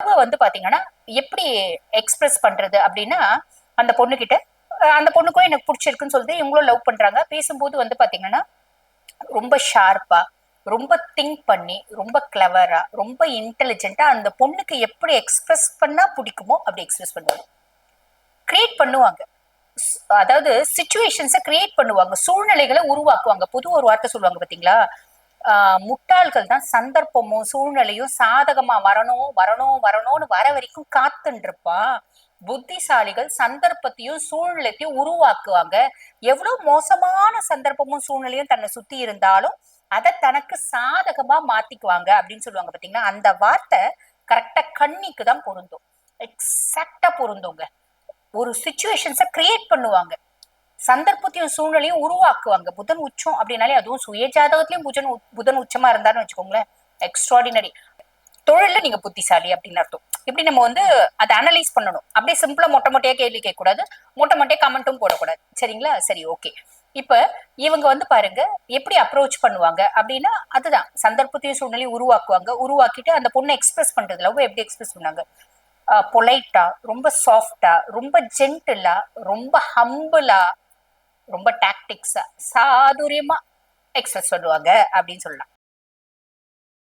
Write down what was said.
Love வந்து பாத்தீங்கன்னா எப்படி எக்ஸ்பிரஸ் பண்றது அப்படின்னா அந்த பொண்ணுகிட்ட அஹ் அந்த பொண்ணுக்கும் எனக்கு பிடிச்சிருக்குன்னு சொல்லிட்டு இவங்களும் லவ் பண்றாங்க. பேசும்போது வந்து பாத்தீங்கன்னா ரொம்ப ஷார்ப்பா ரொம்ப திங்க் பண்ணி ரொம்ப கிளவரா ரொம்ப இன்டெலிஜென்ட்டா அந்த பொண்ணுக்கு எப்படி எக்ஸ்பிரஸ் பண்ணா பிடிக்குமோ அப்படி எக்ஸ்பிரஸ் பண்ணுவாங்க. கிரியேட் பண்ணுவாங்க. அதாவது சுச்சுவேஷன்ஸை கிரியேட் பண்ணுவாங்க. சூழ்நிலைகளை உருவாக்குவாங்க. புது ஒரு வார்த்தை சொல்லுவாங்க பாத்தீங்களா? முட்டாள்கள் தான் சந்தர்ப்பமும் சூழ்நிலையும் சாதகமா வரணும் வரணும் வரணும்னு வர வரைக்கும் காத்துன்னு இருப்பான் புத்திசாலிகள் சந்தர்ப்பத்தையும் சூழ்நிலையத்தையும் உருவாக்குவாங்க. எவ்வளவு மோசமான சந்தர்ப்பமும் சூழ்நிலையும் தன்னை சுத்தி இருந்தாலும் அதை தனக்கு சாதகமா மாத்திக்குவாங்க அப்படின்னு சொல்லுவாங்க பாத்தீங்கன்னா அந்த வார்த்தை கரெக்டா கண்ணிக்கு தான் பொருந்தும். எக்ஸாக்டா பொருந்துங்க. ஒரு சுச்சுவேஷன்ஸை கிரியேட் பண்ணுவாங்க. சந்தர்ப்பத்தையும் சூழ்நிலையும் உருவாக்குவாங்க. புதன் உச்சம் அப்படின்னாலே அதுவும் சுய ஜாதகத்திலயும் புதன் உ- புதன் உச்சமா இருந்தாருன்னு வச்சுக்கோங்களேன். எக்ஸ்ட்ராடினரி தொழில நீங்க புத்திசாலி அப்படின்னு அர்த்தம். இப்படி நம்ம வந்து அதை அனலைஸ் பண்ணணும். அப்படியே சிம்பிளா மொட்டை மொட்டையா கேள்வி கேட்க கூடாது மொட்டை மொட்டையா கமெண்ட்டும் போடக்கூடாது. சரிங்களா? சரி ஓகே இப்ப இவங்க வந்து பாருங்க எப்படி அப்ரோச் பண்ணுவாங்க அப்படின்னா அதுதான். சந்தர்ப்பத்தையும் சூழ்நிலையும் உருவாக்குவாங்க. உருவாக்கிட்டு அந்த பொண்ணை எக்ஸ்பிரஸ் பண்றது. லவ் எப்படி எக்ஸ்பிரஸ் பண்ணாங்க? பொலைட்டா ரொம்ப சாஃப்டா ரொம்ப ஜென்டிலா ரொம்ப ஹம்பிளா ரொம்ப டாக்டிக்ஸா சாதுரியமா எக்ஸ்பிரஸ் பண்ணுவாங்க அப்படின்னு சொல்லலாம்.